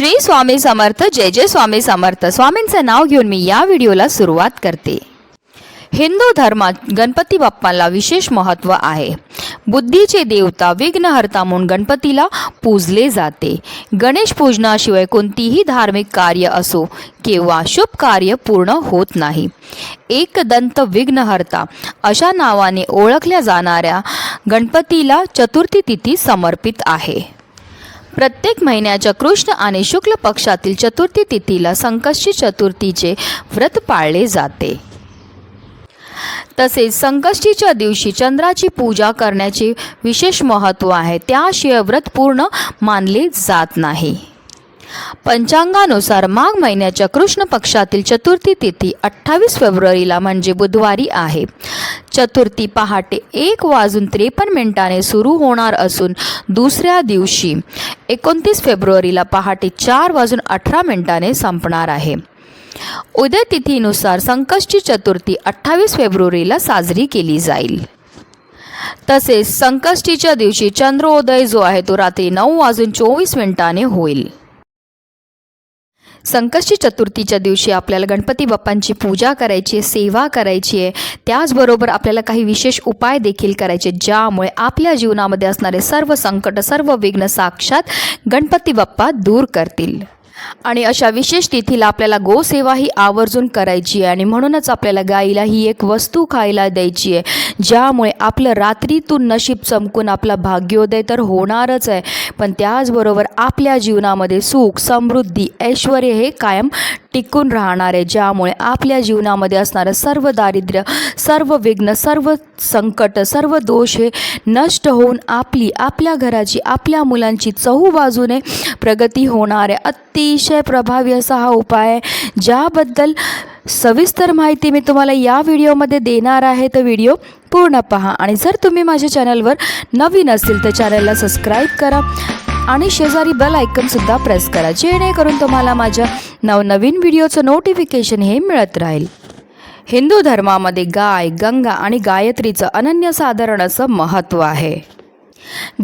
श्री स्वामी समर्थ जय जय स्वामी समर्थ. स्वामींचं नाव घेऊन मी या व्हिडिओला सुरुवात करते. हिंदू धर्मात गणपती बाप्पाला विशेष महत्त्व आहे. बुद्धीचे देवता विघ्नहर्ता म्हणून गणपतीला पूजले जाते. गणेश पूजनाशिवाय कोणतीही धार्मिक कार्य असो किंवा शुभ कार्य पूर्ण होत नाही. एकदंत विघ्नहर्ता अशा नावाने ओळखल्या जाणाऱ्या गणपतीला चतुर्थी तिथी समर्पित आहे. प्रत्येक महिन्याच्या कृष्ण आणि शुक्ल पक्षातील चतुर्थी तिथीला संकष्टी चतुर्थीचे व्रत पाळले जाते. तसेच संकष्टीच्या दिवशी चंद्राची पूजा करण्याचे विशेष महत्त्व आहे. त्याशिवाय व्रत पूर्ण मानले जात नाही. पंचांगानुसार माघ महिन्याच्या कृष्ण पक्षातील चतुर्थी तिथी अठ्ठावीस फेब्रुवारीला म्हणजे बुधवारी आहे. चतुर्थी पहाटे एक वाजून त्रेपन्न मिनिटाने सुरू होणार असून दुसऱ्या दिवशी एकोणतीस फेब्रुवारीला पहाटे चार वाजून अठरा मिनिटाने संपणार आहे. उद्या तिथीनुसार संकष्टी चतुर्थी अठ्ठावीस फेब्रुवारीला साजरी केली जाईल. तसेच संकष्टीच्या दिवशी चंद्रोदय जो आहे तो रात्री नऊ वाजून चोवीस मिनिटाने होईल. संकष्टी चतुर्थीच्या दिवशी आपल्याला गणपती बाप्पांची पूजा करायची आहे सेवा करायची आहे. त्याचबरोबर आपल्याला काही विशेष उपाय देखील करायचे ज्यामुळे आपल्या जीवनामध्ये असणारे सर्व संकट सर्व विघ्न साक्षात गणपती बाप्पा दूर करतील. आणि अशा विशेष तिथीला आपल्याला गोसेवा ही आवर्जून करायची आहे. आणि म्हणूनच आपल्याला गाईला ही एक वस्तू खायला द्यायची आहे. ज्यामुळे आपलं रात्रीतून नशीब चमकून आपला भाग्योदय तर होणारच आहे. पण त्याचबरोबर आपल्या जीवनामध्ये सुख समृद्धी ऐश्वर हे कायम टिकून राहणार आहे ज्यामुळे आपल्या जीवनामध्ये असणारं सर्व दारिद्र्य सर्व विघ्न सर्व संकट सर्व दोष हे नष्ट होऊन आपली आपल्या घराची आपल्या मुलांची चहूबाजूने प्रगती होणार आहे. अतिशय प्रभावी असा हा उपाय आहे ज्याबद्दल सविस्तर माहिती मी तुम्हाला या व्हिडिओमध्ये देणार आहे. तर व्हिडिओ पूर्ण पहा आणि जर तुम्ही माझ्या चॅनलवर नवीन असतील तर चॅनलला सबस्क्राईब करा. आणि शेजारी बेल आयकनसुद्धा प्रेस करा जेणेकरून तुम्हाला माझ्या नवनवीन व्हिडिओचं नोटिफिकेशन हे मिळत राहील. हिंदू धर्मामध्ये गाय गंगा आणि गायत्रीचं अनन्यसाधारण असं महत्त्व आहे.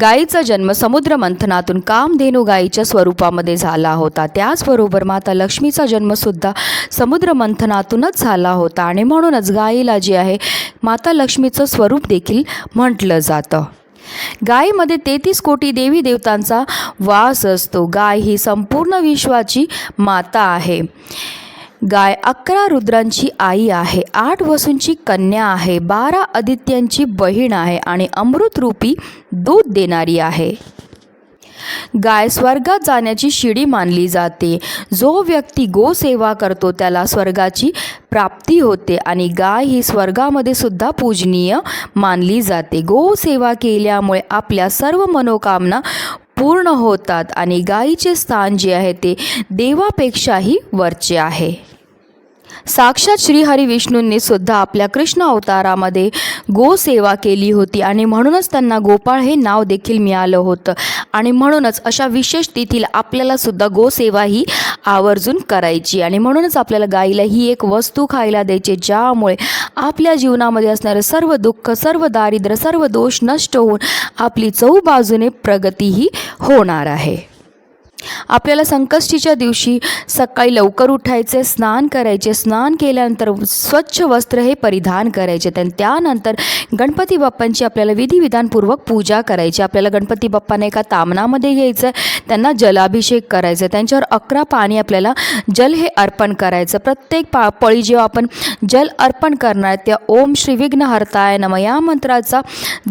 गायीचा जन्म समुद्र मंथनातून कामधेनू गायीच्या स्वरूपामध्ये झाला होता. त्याचबरोबर माता लक्ष्मीचा जन्मसुद्धा समुद्र मंथनातूनच झाला होता. आणि म्हणूनच गायीला जे आहे माता लक्ष्मीचं स्वरूप देखील म्हटलं जातं. गायीमध्ये तेहतीस कोटी देवी देवतांचा वास असतो. गाय ही संपूर्ण विश्वाची माता आहे. गाय अकरा रुद्रांची आई आहे. आठ वसूंची कन्या आहे. बारा आदित्यांची बहीण आहे आणि अमृतरूपी दूध देणारी आहे. गाय स्वर्गात जाण्याची शिडी मानली जाते. जो व्यक्ती गोसेवा करतो त्याला स्वर्गाची प्राप्ती होते आणि गाय ही स्वर्गामध्ये सुद्धा पूजनीय मानली जाते. गोसेवा केल्यामुळे आपल्या सर्व मनोकामना पूर्ण होतात आणि गायीचे स्थान जे आहे ते देवापेक्षाही वरचे आहे. साक्षात श्रीहरी विष्णूंनी सुद्धा आपल्या कृष्ण अवतारामध्ये गोसेवा केली होती आणि म्हणूनच त्यांना गोपाळ हे नाव देखील मिळालं होतं. आणि म्हणूनच अशा विशेष तिथीला आपल्याला सुद्धा गोसेवा ही आवर्जून करायची. आणि म्हणूनच आपल्याला गाईला ही एक वस्तू खायला द्यायची ज्यामुळे आपल्या जीवनामध्ये असणारं सर्व दुःख सर्व दारिद्र्य सर्व दोष नष्ट होऊन आपली चौबाजूने प्रगतीही होणार आहे. आपल्याला संकष्टीच्या दिवशी सकाळी लवकर उठायचे स्नान करायचे. स्नान केल्यानंतर स्वच्छ वस्त्र हे परिधान करायचे. आणि त्यानंतर गणपती बाप्पांची आपल्याला विधिविधानपूर्वक पूजा करायची. आपल्याला गणपती बाप्पांना एका तामणामध्ये घ्यायचं त्यांना जलाभिषेक करायचं. त्यांच्यावर अकरा पाणी आपल्याला जल हे अर्पण करायचं. प्रत्येक पा पळी जेव्हा आपण जल अर्पण करणार त्या ओम श्री विघ्न हरताय नम या मंत्राचा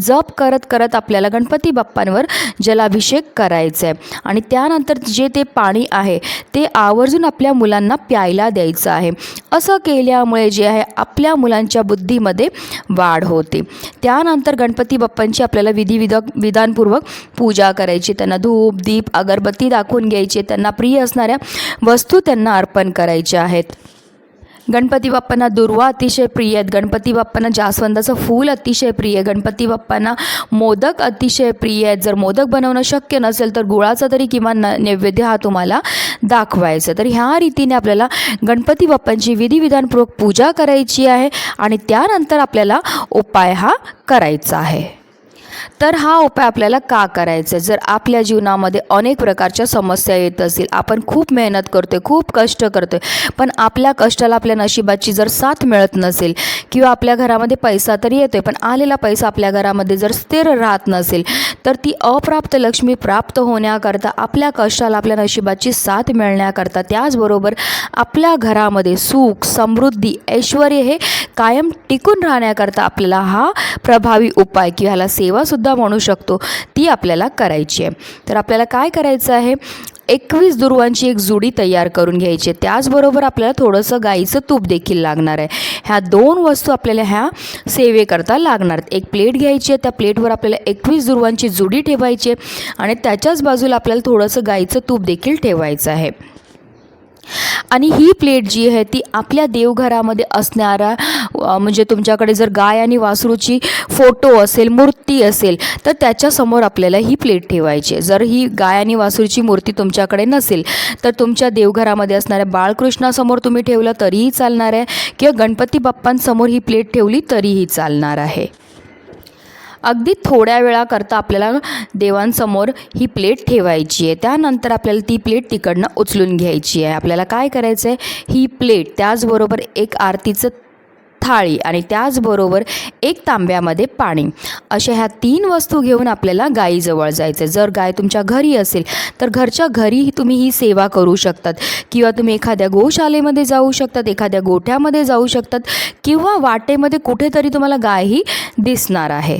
जप करत करत आपल्याला गणपती बाप्पांवर जलाभिषेक करायचा आहे आणि त्यानंतर जे ते पाणी आहे ते आवर्जून आपल्या मुलांना प्यायला द्यायचं आहे. असं केल्यामुळे जे आहे आपल्या मुलांच्या बुद्धीमध्ये वाढ होते. त्यानंतर गणपती बाप्पांची आपल्याला विधिविध विधानपूर्वक पूजा करायची. त्यांना धूप दीप अगरबत्ती दाखवून घ्यायची. त्यांना प्रिय असणाऱ्या वस्तू त्यांना अर्पण करायच्या आहेत. गणपती बाप्पांना दुर्वा अतिशय प्रिय आहेत. गणपती बाप्पांना जास्वंदाचं फूल अतिशय प्रिय आहे गणपती बाप्पांना मोदक अतिशय प्रिय आहेत. जर मोदक बनवणं शक्य नसेल तर गुळाचा तरी किमान न नैवेद्य हा तुम्हाला दाखवायचा तर ह्या रीतीने आपल्याला गणपती बाप्पांची विधिविधानपूर्वक पूजा करायची आहे आणि त्यानंतर आपल्याला उपाय हा करायचा आहे. तर हा उपाय आपल्याला का करायचा आहे? जर आपल्या जीवनामध्ये अनेक प्रकारच्या समस्या येत असतील आपण खूप मेहनत करतोय खूप कष्ट करतोय पण आपल्या कष्टाला आपल्या नशिबाची जर साथ मिळत नसेल किंवा आपल्या घरामध्ये पैसा तरी येतोय पण आलेला पैसा आपल्या घरामध्ये जर स्थिर राहत नसेल तर ती अप्राप्त लक्ष्मी प्राप्त होण्याकरता आपल्या कष्टाला आपल्या नशिबाची साथ मिळण्याकरता त्याचबरोबर आपल्या घरामध्ये सुख समृद्धी ऐश्वर हे कायम टिकून राहण्याकरता आपल्याला हा प्रभावी उपाय किंवा ह्याला सेवा सुद्धा म्हणू शकतो ती आपल्याला करायची आहे. तर आपल्याला काय करायचं आहे? एकवीस दुर्वांची एक जुडी तयार करून घ्यायची आहे. त्याचबरोबर आपल्याला थोडंसं गाईचं तूप देखील लागणार आहे. ह्या दोन वस्तू आपल्याला ह्या सेवेकरता लागणार एक प्लेट घ्यायची आहे त्या प्लेटवर आपल्याला एकवीस दुर्वांची जुडी ठेवायची आहे आणि त्याच्याच बाजूला आपल्याला थोडंसं गाईचं तूप देखील ठेवायचं आहे. आणि ही प्लेट जी आहे ती आपल्या देवघरामध्ये असणारा म्हणजे तुमच्याकडे जर गाय आणि वासरूची फोटो असेल मूर्ती असेल तर त्याच्यासमोर आपल्याला ही प्लेट ठेवायची आहे. जर ही गाय आणि वासरूची मूर्ती तुमच्याकडे नसेल तर तुमच्या देवघरामध्ये असणाऱ्या बाळकृष्णासमोर तुम्ही ठेवलं तरीही चालणार आहे किंवा गणपती बाप्पांसमोर ही प्लेट ठेवली तरीही चालणार आहे. अगदी थोड्या वेळाकरता आपल्याला देवांसमोर ही प्लेट ठेवायची आहे. त्यानंतर आपल्याला ती प्लेट तिकडनं उचलून घ्यायची आहे. आपल्याला काय करायचं आहे ही प्लेट त्याचबरोबर एक आरतीचं थाळी आणि त्याचबरोबर एक तांब्यामध्ये पाणी. अशा ह्या तीन वस्तू घेऊन आपल्याला गायीजवळ जायचं जर गाय तुमच्या घरी असेल तर घरच्या घरी तुम्ही ही सेवा करू शकतात. किंवा तुम्ही एखाद्या गोशालेमध्ये जाऊ शकतात एखाद्या गोठ्यामध्ये जाऊ शकतात किंवा वाटेमध्ये कुठेतरी तुम्हाला गाय ही दिसणार आहे.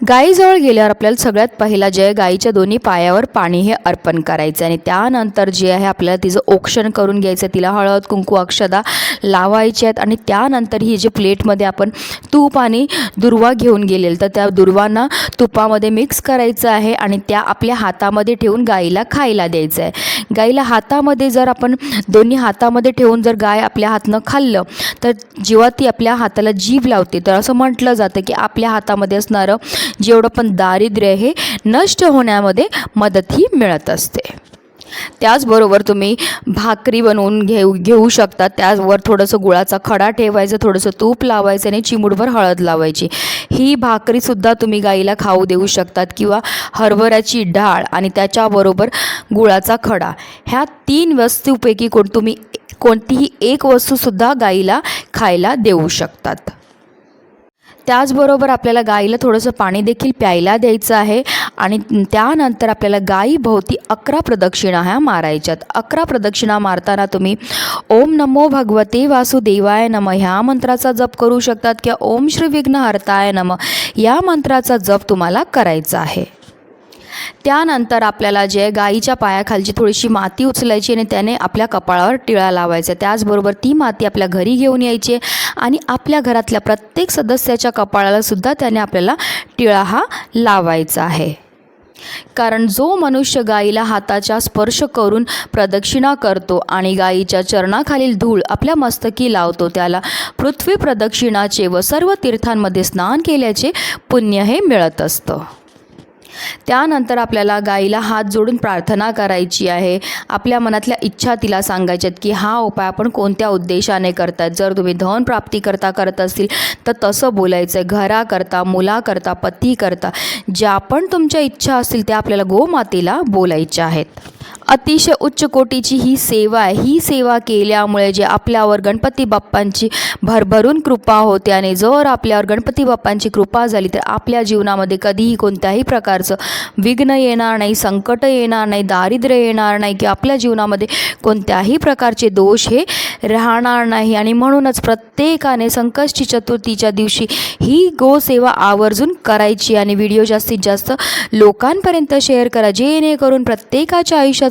गाईजवळ गेल्यावर आपल्याला सगळ्यात पहिला जे आहे गाईच्या दोन्ही पायावर पाणी हे अर्पण करायचं आणि त्यानंतर जे आहे आपल्याला तिचं औक्षण करून घ्यायचं तिला हळद कुंकू अक्षदा लावायचे आहेत. आणि त्यानंतर ही जे प्लेटमध्ये आपण तूप आणि दुर्वा घेऊन गेलेलं तर त्या दुर्वांना तुपामध्ये मिक्स करायचं आहे आणि त्या आपल्या हातामध्ये ठेवून गाईला खायला द्यायचं आहे. गाईला हातामध्ये जर आपण दोन्ही हातामध्ये ठेवून जर गाय आपल्या हातनं खाल्लं तर जेव्हा ती आपल्या हाताला जीभ लावते तर असं म्हटलं जातं की आपल्या हातामध्ये असणारं जेवढं पण दारिद्र्य हे नष्ट होण्यामध्ये मदतही मिळत असते. त्याचबरोबर तुम्ही भाकरी बनवून घेऊ घेऊ शकता. त्यावर थोडंसं गुळाचा खडा ठेवायचं थोडंसं तूप लावायचं आणि चिमूटभर हळद लावायची. ही भाकरीसुद्धा तुम्ही गाईला खाऊ देऊ शकतात किंवा हरभऱ्याची डाळ आणि त्याच्याबरोबर गुळाचा खडा. ह्या तीन वस्तूपैकी कोण तुम्ही कोणतीही एक वस्तूसुद्धा गाईला खायला देऊ शकतात. त्याचबरोबर आपल्याला गाईला थोडंसं पाणी देखील प्यायला द्यायचं आहे. आणि त्यानंतर आपल्याला गाईभोवती अकरा प्रदक्षिणा ह्या मारायच्यात. अकरा प्रदक्षिणा मारताना तुम्ही ओम नमो भगवते वासुदेवाय नम ह्या मंत्राचा जप करू शकतात किंवा ओम श्री विघ्नहर्ताय नम या मंत्राचा जप तुम्हाला करायचा आहे. त्यानंतर आपल्याला जे गाईच्या पायाखालची थोडीशी माती उचलायची आणि त्याने आपल्या कपाळावर टिळा लावायचा. त्याचबरोबर ती माती आपल्या घरी घेऊन यायची आणि आपल्या घरातल्या प्रत्येक सदस्याच्या कपाळाला सुद्धा त्याने आपल्याला टिळा हा लावायचा आहे. कारण जो मनुष्य गाईला हाताचा स्पर्श करून प्रदक्षिणा करतो आणि गाईच्या चरणाखालील धूळ आपल्या मस्तकी लावतो त्याला पृथ्वी प्रदक्षिणाचे व सर्व तीर्थांमध्ये स्नान केल्याचे पुण्य हे मिळत असतं. त्यानंतर आपल्याला गाईला हात जोडून प्रार्थना करायची आहे. आपल्या मनातल्या इच्छा तिला सांगायच्यात की हा उपाय आपण कोणत्या उद्देशाने करतात? जर तुम्ही धन प्राप्ती करता करत असतील तर तसं बोलायचं आहे घराकरता मुलाकरता पतीकरता ज्या पण तुमच्या इच्छा असतील त्या आपल्याला गोमातेला बोलायच्या आहेत. अतिशय उच्च कोटीची ही सेवा आहे. ही सेवा केल्यामुळे जे आपल्यावर गणपती बाप्पांची भरभरून कृपा होते आणि जर आपल्यावर गणपती बाप्पांची कृपा झाली तर आपल्या जीवनामध्ये कधीही कोणत्याही प्रकारचं विघ्न येणार नाही संकट येणार नाही दारिद्र्य येणार नाही की आपल्या जीवनामध्ये कोणत्याही प्रकारचे दोष हे राहणार नाही. आणि म्हणूनच प्रत्येकाने संकष्टी चतुर्थीच्या दिवशी ही गोसेवा आवर्जून करायची आणि व्हिडिओ जास्तीत जास्त लोकांपर्यंत शेअर करा जेणेकरून प्रत्येकाच्या आयुष्यात